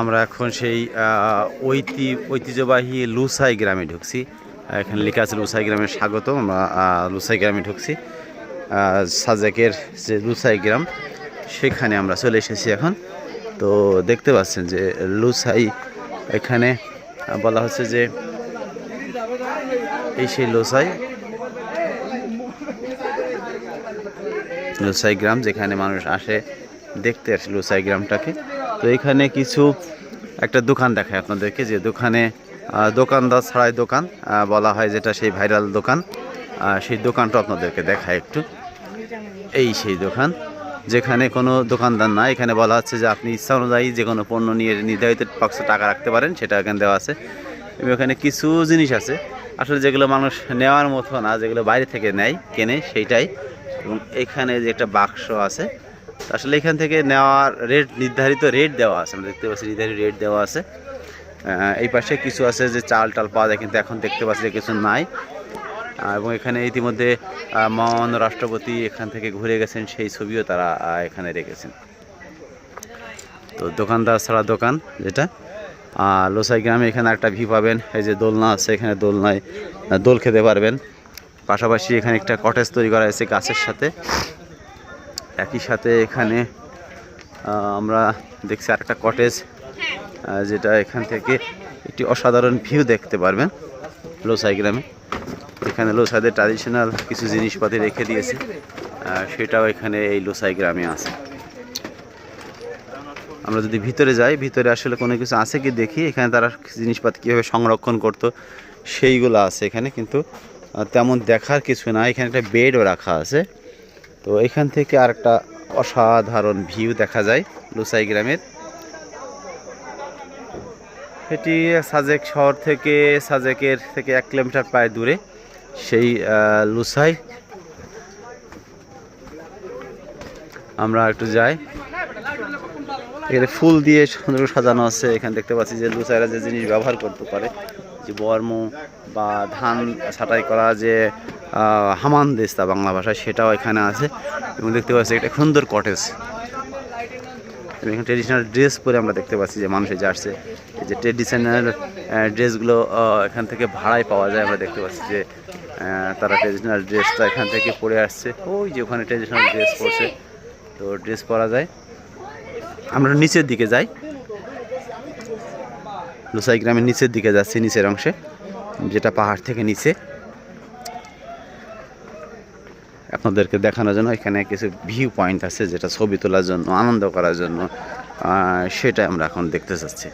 আমরা এখন সেই ঐতি, ঐতিহ্যবাহী লুসাই গ্রামে ঢুকছি। এখানে লেখা আছে লুসাই গ্রামে স্বাগত আমরা লুসাই গ্রামে ঢুকছি। সাজেকের যে লুসাই গ্রাম, সেখানে আমরা চলে এসেছি এখন। তো দেখতে পাচ্ছেন যে লুসাই এখানে বলা হচ্ছে যে এই সেই লোসাই, লুসাই গ্রাম যেখানে মানুষ আসে দেখতে আসে লুসাই গ্রামটাকে তো এখানে কিছু একটা দোকান দেখায় আপনাদেরকে, যে দোকানে দোকানদার ছাড়াই দোকান বলা হয় যেটা সেই ভাইরাল দোকান। সেই দোকানটা আপনাদেরকে দেখায় একটু। এই সেই দোকান, যেখানে কোনো দোকানদার না এখানে বলা হচ্ছে যে আপনি ইচ্ছা অনুযায়ী যে কোনো পণ্য নিয়ে নির্ধারিত পক্ষে টাকা রাখতে পারেন, সেটা এখানে দেওয়া আছে। এবং এখানে কিছু জিনিস আছে। আসলে যেগুলো মানুষ নেওয়ার মতো না, যেগুলো বাইরে থেকে নেয়, কেনে, সেইটাই। এবং এখানে যে একটা বাক্স আছে আসলে এখান থেকে নেওয়ার রেট নির্ধারিত রেট দেওয়া আছে, আমরা দেখতে পাচ্ছি নির্ধারিত রেট দেওয়া আছে। এই পাশে কিছু আছে যে চাল টাল পাওয়া যায়, কিন্তু এখন দেখতে পাচ্ছি যে কিছু নাই। এবং এখানে ইতিমধ্যে মহামান্য রাষ্ট্রপতি এখান থেকে ঘুরে গেছেন, সেই ছবিও তারা এখানে রেখেছেন। তো দোকানদার ছাড়া দোকান যেটা। আর লোসাই গ্রামে এখানে একটা ভি পাবেন, এই যে দোলনা আছে, এখানে দোলনায় দোল খেতে পারবেন। পাশাপাশি এখানে একটা কটেজ তৈরি করা হয়েছে গাছের সাথে। একই সাথে এখানে আমরা দেখছি আরেকটা কটেজ যেটা এখান থেকে একটি অসাধারণ ভিউ দেখতে পারবেন লোসাই গ্রামে। এখানে লোসাইদের ট্র্যাডিশনাল কিছু জিনিসপাতি রেখে দিয়েছে সেটাও এখানে এই লোসাই গ্রামে আছে। আমরা যদি ভিতরে যাই, ভিতরে আসলে কোনো কিছু আছে কি দেখি? এখানে তারা জিনিসপাতি কীভাবে সংরক্ষণ করতো, সেইগুলো আছে এখানে, কিন্তু তেমন দেখার কিছু না এখানে একটা বেডও রাখা আছে। তো এখান থেকে আরেকটা অসাধারণ ভিউ দেখা যায় লুসাই গ্রামের। এটি সাজেক শহর থেকে, সাজেকের থেকে এক কিলোমিটার প্রায় দূরে সেই লুসাই। আমরা একটু যাই। এখানে ফুল দিয়ে সুন্দর সাজানো আছে। এখানে দেখতে পাচ্ছি যে লুসাইরা যে জিনিস ব্যবহার করতে পারে, যে বর্ম বা ধান ছাঁটাই করা, যে হামান দেস্তা বাংলা ভাষায় সেটাও এখানে আছে। এবং দেখতে পাচ্ছি একটা সুন্দর কটেজ এখানে ট্রেডিশনাল ড্রেস পরে আমরা দেখতে পাচ্ছি যে মানুষ এই যে আসছে এই যে ট্রেডিশনাল ড্রেসগুলো এখান থেকে ভাড়ায় পাওয়া যায়। আমরা দেখতে পাচ্ছি যে তারা ট্রেডিশনাল ড্রেসটা এখান থেকে পরে আসছে। ওই যে ওখানে ট্রেডিশনাল ড্রেস পরছে। তো ড্রেস পরা যায়। আমরা নিচের দিকে যাই। লুসাই গ্রামের নিচের দিকে যাচ্ছি, নিচের অংশে। যেটা পাহাড় থেকে নিচে। আপনাদেরকে দেখানোর জন্য এখানে কিছু ভিউ পয়েন্ট আছে যেটা ছবি তোলার জন্য, আনন্দ করার জন্য সেটা আমরা এখন দেখতে চাচ্ছি।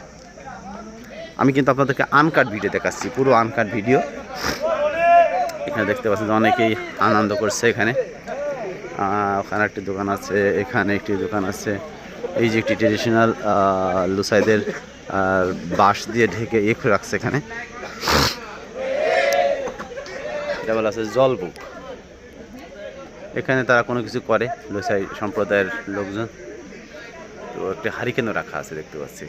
আমি কিন্তু আপনাদেরকে আনকাট ভিডিও দেখাচ্ছি, পুরো আনকাট ভিডিও এখানে দেখতে পাচ্ছেন অনেকেই আনন্দ করছে এখানে। ওখানে একটি দোকান আছে, এখানে একটি দোকান আছে। এই যে একটি ট্রেডিশনাল লুসাইদের বাঁশ দিয়ে ঢেকে করে রাখছে এখানে। এটা বলা আছে এখানে তারা কোনো কিছু করে লোসাই সম্প্রদায়ের লোকজন। তো একটি হারিকেনও রাখা আছে দেখতে পাচ্ছি।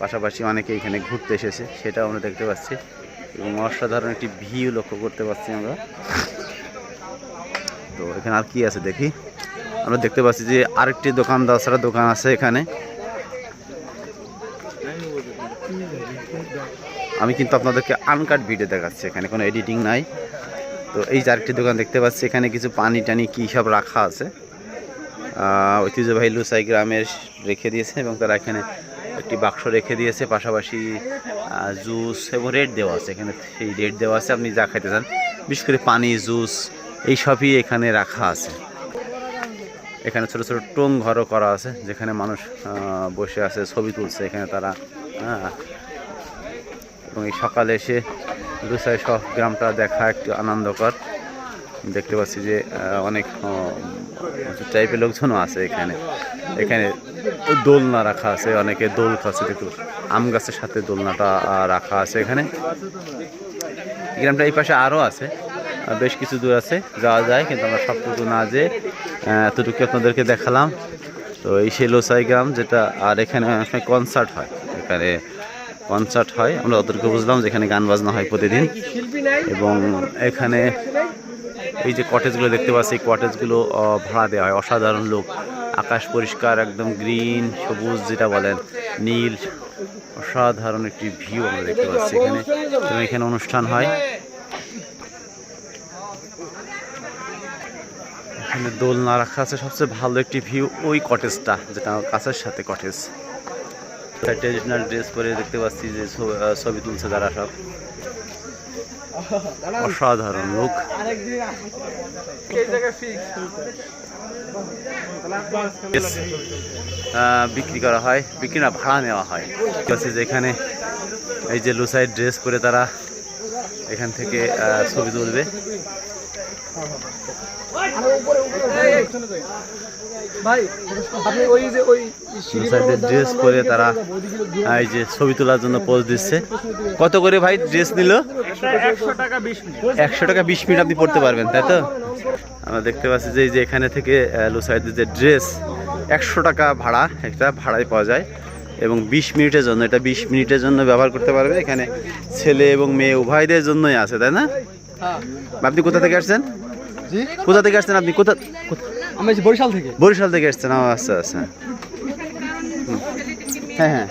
পাশাপাশি অনেকে এখানে ঘুরতে এসেছে, সেটাও আমরা দেখতে পাচ্ছি। এবং অসাধারণ একটি ভিউ লক্ষ্য করতে পারছি আমরা। তো এখানে আর কি আছে দেখি? আমরা দেখতে পাচ্ছি যে আরেকটি দোকান, দশরা দোকান আছে এখানে। আমি কিন্তু আপনাদেরকে আনকাট ভিডিও দেখাচ্ছি, এখানে কোনো এডিটিং নাই। তো এই আরেকটি দোকান দেখতে পাচ্ছি, এখানে কিছু পানি টানি কী সব রাখা আছে। ঐতিহ্যবাহী লুসাই গ্রামের রেখে দিয়েছে এবং তারা এখানে একটি বাক্স রেখে দিয়েছে। পাশাপাশি জুস এবং রেড দেওয়া আছে। এখানে সেই রেড দেওয়া আছে, আপনি যা খাইতে চান। বিশেষ করে পানি, জুস, এই সবই এখানে রাখা আছে। এখানে ছোট ছোট টং ঘরও করা আছে, যেখানে মানুষ বসে আছে, ছবি তুলছে। এখানে তারা হ্যাঁ এবং এই সকালে এসে লুসাই সহ গ্রামটা দেখা একটু আনন্দকর। দেখতে পাচ্ছি যে অনেক টাইপের লোকজনও আছে এখানে। এখানে দোলনা রাখা আছে, অনেকে দোল খাচ্ছে দেখতে আম গাছের সাথে দোলনাটা রাখা আছে এখানে। গ্রামটা এই পাশে আরও আছে বেশ কিছু দূর আছে, যাওয়া যায়, কিন্তু আমরা সবটুকু না যে এতটুকু আপনাদেরকে দেখালাম। তো এই সেই লোসাই গ্রাম যেটা, আর এখানে অনেক সময় কনসার্ট হয়। এখানে কনসার্ট হয়। আমরা অতটুকু বুঝলাম যেখানে গান বাজনা হয় প্রতিদিন। এবং এখানে এই যে কটেজগুলো দেখতে পাচ্ছি, এই কটেজগুলো ভাড়া দেওয়া হয়। অসাধারণ লোক আকাশ পরিষ্কার, একদম গ্রিন সবুজ যেটা বলেন, নীল। অসাধারণ একটি ভিউ আমরা দেখতে পাচ্ছি এখানে। এখানে অনুষ্ঠান হয়। এখানে দোলনা রাখা আছে। সবচেয়ে ভালো একটি ভিউ ওই কটেজটা যেটা কাছের সাথে কটেজ ট্রেডিশনাল ড্রেস পরে দেখতে পাচ্ছি যে ছবি- তুলছে তারা সব। অসাধারণ লোক বিক্রি করা হয়, বিক্রি না, ভাড়া নেওয়া হয়। বলছি যে এখানে এই যে লুসাইড ড্রেস পরে তারা এখান থেকে ছবি তুলবে। ভাই আপনি ওই যে ওই লুসাইডের ড্রেস পরে তারা এই যে ছবি তোলার জন্য পোজ দিচ্ছে। কত করে ভাই ড্রেস নিল? একশো টাকা বিশ মিনিট। একশো টাকা বিশ মিনিট আপনি পড়তে পারবেন তাই তো? আমরা দেখতে পাচ্ছি যে এই যে এখানে থেকে যে ড্রেস একশো টাকা ভাড়া একটা ভাড়ায় পাওয়া যায় এবং বিশ মিনিটের জন্য এটা বিশ মিনিটের জন্য ব্যবহার করতে পারবে এখানে ছেলে এবং মেয়ে উভয়দের জন্যই আছে তাই না? হ্যাঁ। আপনি কোথা থেকে আসছেন? কোথা থেকে আসছেন আপনি? কোথা- আমি বরিশাল থেকে। বরিশাল থেকে এসছেন। আচ্ছা আচ্ছা। হ্যাঁ হ্যাঁ।